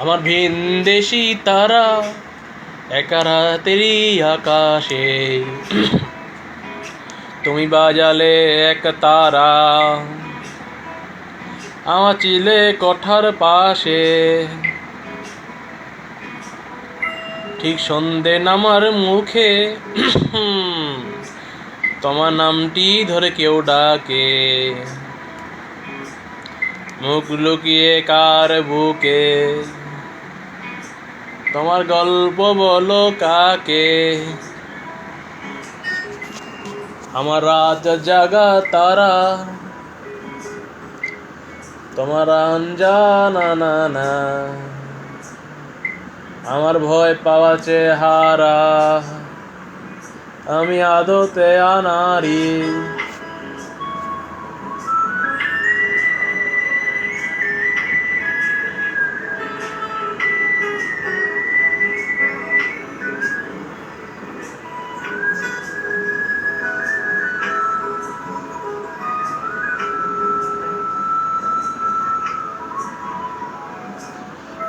আমার ভিনদেশি তারা একা রাতেরই আকাশে। তুমি বাজালে এক তারা, আমার চিলে কঠার পাশে। ঠিক সন্ধে নামার মুখে, তোমার নামটি ধরে কেউ ডাকে। মুখ লুকিয়ে কার বুকে? তোমার গল্প বলো কাকে? আমার রাত জাগা তারা। তোমার আঞ্জানা না না আমার ভয় পাওয়া চেহারা। আমি আদতে আনারি।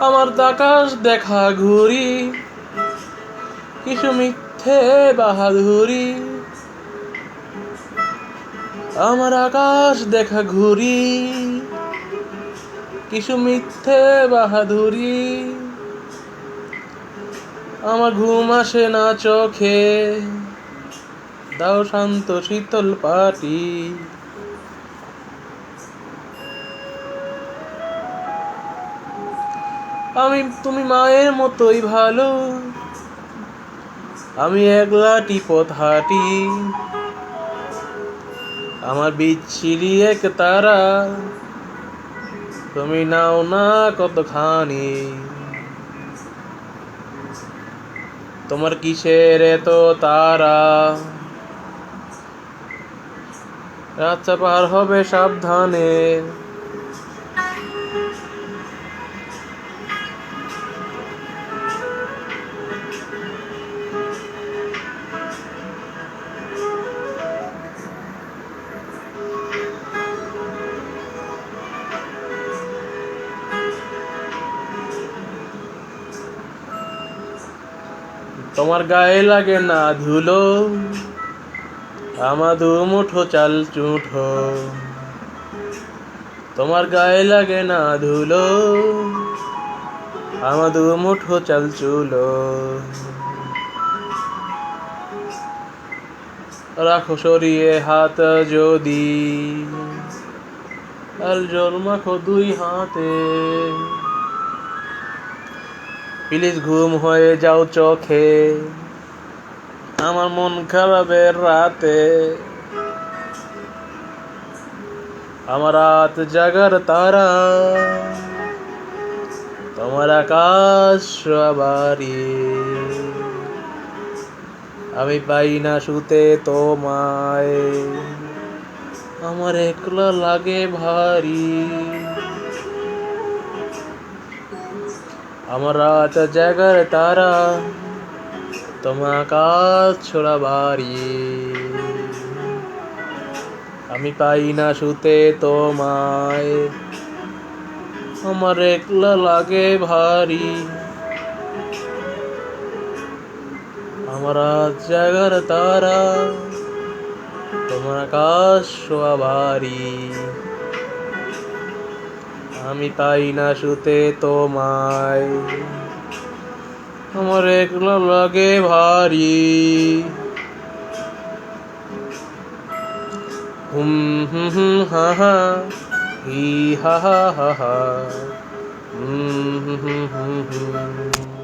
আমার আকাশ দেখা ঘুরি। কিছু মিথ্যে বাহাদুরি। আমার আকাশ দেখা ঘুরি। কিছু মিথ্যে বাহাদুরি। আমার ঘুম আসে না চোখে। দাও শান্ত শীতল পাটি। আমি, তুমি মায়ের মতোই ভালো। আমি একলা টিপথ হাঁটি। আমার বিচ্ছিরি এক তারা। তুমি নাও না কতখানি। তোমার কিসের এত তারা? রাস্তা পার হবে সাবধানে। তোমার গায়ে লাগে না ধুলো আমার দু মুঠো চাল চুঠো। তোমার গায়ে লাগে না ধুলো আমার দু মুঠো চাল চুলো। রাখো সরিয়ে হাত যদি জোর মাখো দুই হাতে। প্লিজ ঘুম হয়ে যাও চোখে। আমার মন খারাপের রাতে। আমার রাত জাগার তারা। তোমার আকাশ বাড়ি আমি পাই না শুতে তোমায়। আমার একলা লাগে ভারী। আমার রাত জাগার তারা তোমার আকাশ ছোড়া বাড়ি আমি পাই না শুতে তোমায় আমার একলা লাগে ভারী আমার জাগার তারা তোমার আকাশ ছোড়া বাড়ি আমি পাই না শুতে তোমায়। আমার একলা লাগে ভারী। হুম হুম হুম, হা হা, হি, হা হা হা হা। হুম হুম হুম হুম হুম।